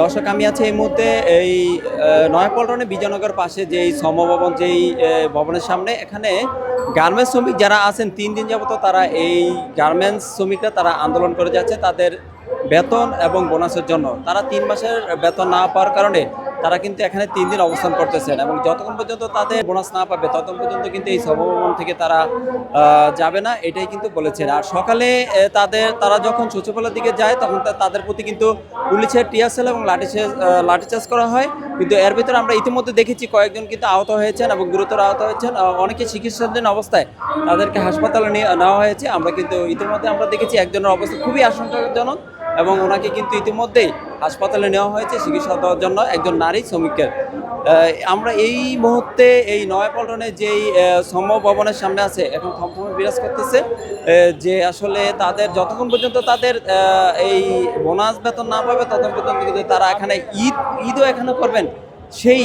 দর্শক, আমি আছি এই মুহূর্তে এই নয়াপল্টনে বিজয়নগর পাশে যেই সমভবন, যেই ভবনের সামনে। এখানে গার্মেন্টস শ্রমিক যারা আছেন, তিন দিন যাবত তারা এই গার্মেন্টস শ্রমিকরা তারা আন্দোলন করে যাচ্ছে তাদের বেতন এবং বোনাসের জন্য। তারা তিন মাসের বেতন না পাওয়ার কারণে তারা কিন্তু এখানে তিন দিন অবস্থান করতেছেন এবং যতক্ষণ পর্যন্ত তাদের বোনাস না পাবে, ততক্ষণ পর্যন্ত কিন্তু এই সমভবন থেকে তারা যাবে না, এটাই কিন্তু বলেছেন। আর সকালে তাদের, তারা যখন সূচকলার দিকে যায়, তখন তাদের প্রতি কিন্তু পুলিশের টিয়ারসেল এবং লাঠিচার্জ লাঠিচার্জ করা হয়। কিন্তু এর ভিতরে আমরা ইতিমধ্যে দেখেছি কয়েকজন কিন্তু আহত হয়েছেন এবং গুরুতর আহত হয়েছেন। অনেকে চিকিৎসাধীন অবস্থায় তাদেরকে হাসপাতালে নিয়ে, নেওয়া হয়েছে। আমরা কিন্তু ইতিমধ্যে আমরা দেখেছি একজনের অবস্থা খুবই আশঙ্কাজনক এবং ওনাকে কিন্তু ইতিমধ্যেই হাসপাতালে নেওয়া হয়েছে চিকিৎসা দেওয়ার জন্য একজন নারী শ্রমিকের আমরা এই মুহূর্তে এই নয়াপল্টনে যেই আহ, সম ভবনের সামনে আছে এখন থমথমে বিরাজ করতেছে যে আসলে তাদের যতক্ষণ পর্যন্ত তাদের এই বোনাস বেতন না পাবে ততক্ষণ পর্যন্ত কিন্তু তারা এখানে ঈদ ঈদও এখানে করবেন। সেই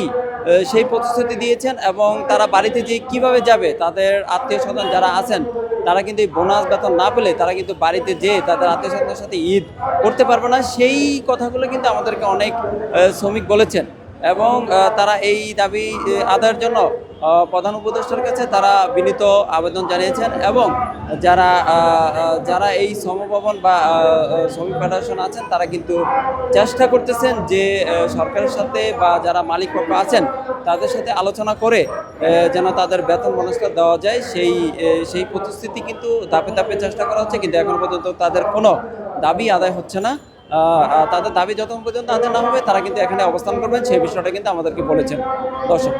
সেই প্রতিশ্রুতি দিয়েছেন এবং তারা বাড়িতে যে কীভাবে যাবে তাদের আত্মীয় স্বজন যারা আছেন তারা কিন্তু এই বোনাস বেতন না পেলে তারা কিন্তু বাড়িতে যেয়ে তাদের আত্মীয় স্বজনের সাথে ঈদ করতে পারবে না। সেই কথাগুলো কিন্তু আমাদেরকে অনেক শ্রমিক বলেছেন। এবং তারা এই দাবি আদায়ের জন্য প্রধান উপদেষ্টার কাছে তারা বিনীত আবেদন জানিয়েছেন এবং যারা যারা এই সমভবন বা শ্রমিক ফেডারেশন আছেন, তারা কিন্তু চেষ্টা করতেছেন যে সরকারের সাথে বা যারা মালিক পক্ষ আছেন, তাদের সাথে আলোচনা করে যেন তাদের বেতন বোনাসটা দেওয়া যায়। সেই সেই প্রতিশ্রুতি কিন্তু ধাপে ধাপে চেষ্টা করা হচ্ছে, কিন্তু এখন পর্যন্ত তাদের কোনো দাবি আদায় হচ্ছে না। তাদের দাবি যতক্ষণ পর্যন্ত আদায় না হবে, তারা কিন্তু এখানে অবস্থান করবেন, সেই বিষয়টা কিন্তু আমাদেরকে বলেছেন। দর্শক